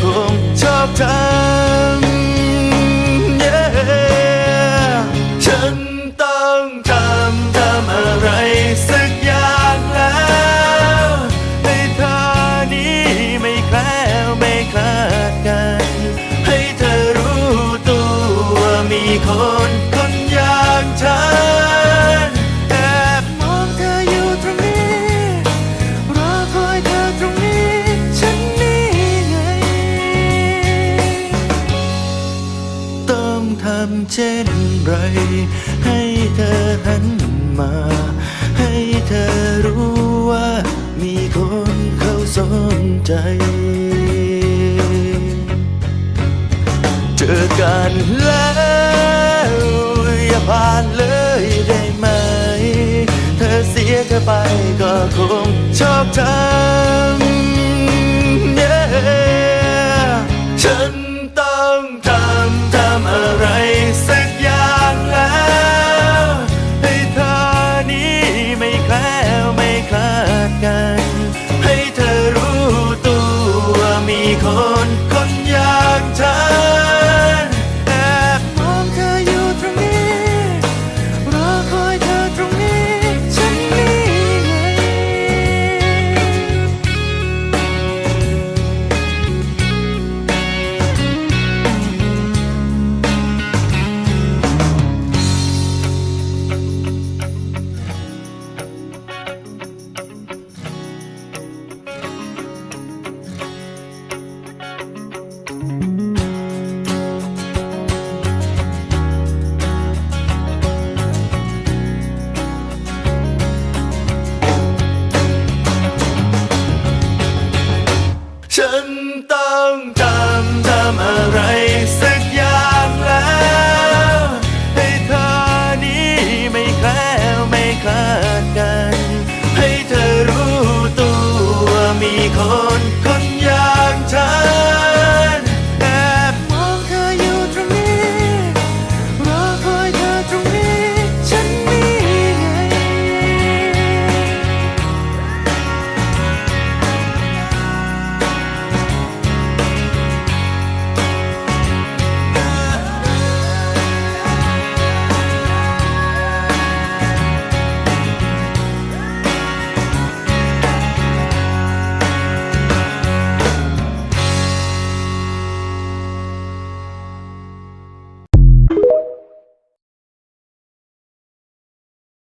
คงชอบทำ Yeah เช่นไร ให้เธอหันมา ให้เธอรู้ว่ามีคนเขาสนใจ เจอกันแล้วอย่าผ่านเลยได้ไหม เธอเสียเธอไปก็คงชอบทำ Yeah ฉัน ฉัน